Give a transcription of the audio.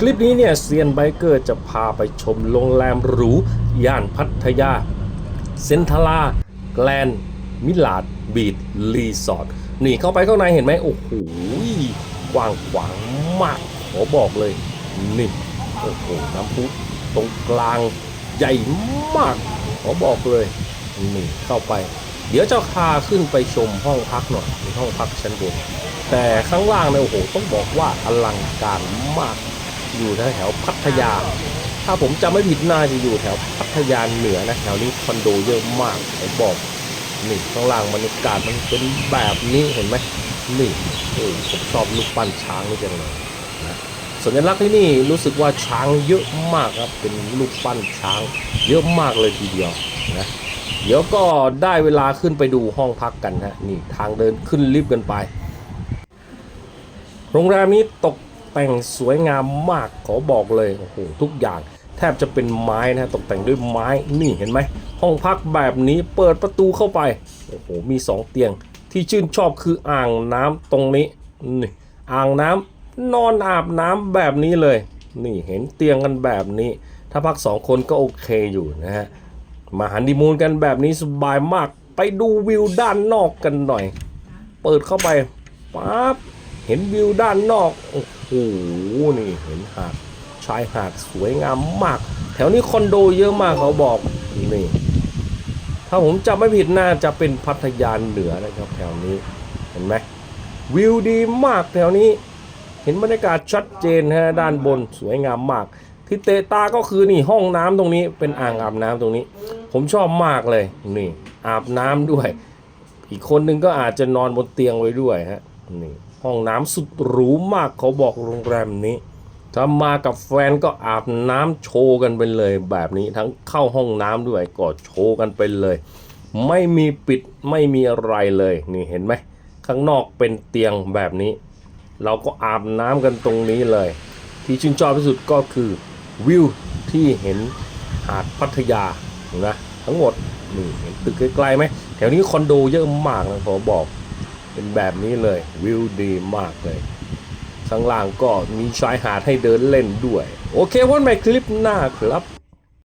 คลิปนี้เนี่ยเซียนไบเกอร์จะพาไปชมโรงแรมหรู ย่านพัทยา เซนทาราแกลนมิลาดบีดรีสอร์ทนี่เข้าไปข้างในเห็นไหมโอ้โหกว้างขวางมากขอบอกเลย นี่ โอ้โห น้ำพุตรงกลางใหญ่มาก ขอบอกเลย นี่เข้าไป เดี๋ยวจะพาขึ้นไปชมห้องพักหน่อยในห้องพักชั้นบน แต่ข้างล่างเนี่ยโอ้โห ต้องบอกว่าอลังการมาก อยู่แถวพัทยา ถ้าผมจำไม่ผิดน่าจะอยู่แถวพัทยาเหนือนะแถวนี้คอนโดเยอะมากผมบอกนี่ข้างล่างบรรยากาศมันเป็นแบบนี้เห็นไหมนี่โอ้ผมชอบลูกปั้นช้างนี่จังเลยนะสัญลักษณ์ที่นี่รู้สึกว่าช้างเยอะมากครับเป็นลูกปั้นช้าง เยอะมากเลยทีเดียวนะเดี๋ยวก็ได้เวลาขึ้นไปดูห้องพักกันฮะนี่ทางเดินขึ้นลิฟต์กันไป โรงแรมนี้ตก แต่งสวยงามมากขอบอกเลยโอ้โหทุกอย่างแทบจะเป็นไม้นะตกแต่งด้วยไม้นี่เห็นไหมห้องพักแบบนี้เปิดประตูเข้าไปโอ้โหมีสองเตียง ที่ชื่นชอบคืออ่างน้ำตรงนี้นี่อ่างน้ำนอนอาบน้ำแบบนี้เลย นี่เห็นเตียงกันแบบนี้ ถ้าพักสองคนก็โอเคอยู่นะฮะมาฮันนีมูนกันแบบนี้สบายมากไปดูวิวด้านนอกกันหน่อย เปิดเข้าไปปั๊บ เห็นวิวด้านนอก โอ้โห นี่เห็นหาดชายหาดสวยงามมาก แถวนี้คอนโดเยอะมากเขาบอก นี่ ถ้าผมจำไม่ผิดน่าจะเป็นพัทยาเหนือนะครับแถวนี้ เห็นไหมวิวดีมากแถวนี้ เห็นบรรยากาศชัดเจนฮะด้านบนสวยงามมาก ที่เตตาก็คือนี่ห้องน้ำตรงนี้ เป็นอ่างอาบน้ำตรงนี้ ผมชอบมากเลยนี่อาบน้ำด้วย อีกคนนึงก็อาจจะนอนบนเตียงไว้ด้วยฮะนี่ ห้องน้ำสุดหรูมากเขาบอกโรงแรมนี้ ถ้ามากับแฟนก็อาบน้ำโชว์กันไปเลยแบบนี้ทั้งเข้าห้องน้ำด้วยก็โชว์กันไปเลย ไม่มีปิดไม่มีอะไรเลยนี่เห็นไหมข้างนอกเป็นเตียงแบบนี้ เราก็อาบน้ำกันตรงนี้เลย ที่ชื่นชอบที่สุดก็คือวิวที่เห็นหาดพัทยานะทั้งหมดนี่เห็นตึกไกล้ๆไหมแถวนี้คอนโดเยอะมากนะขอบอก เป็นแบบนี้เลยวิวดีมากเลยข้างล่างก็มีชายหาดให้เดินเล่นด้วย โอเควันใหม่คลิปหน้าครับ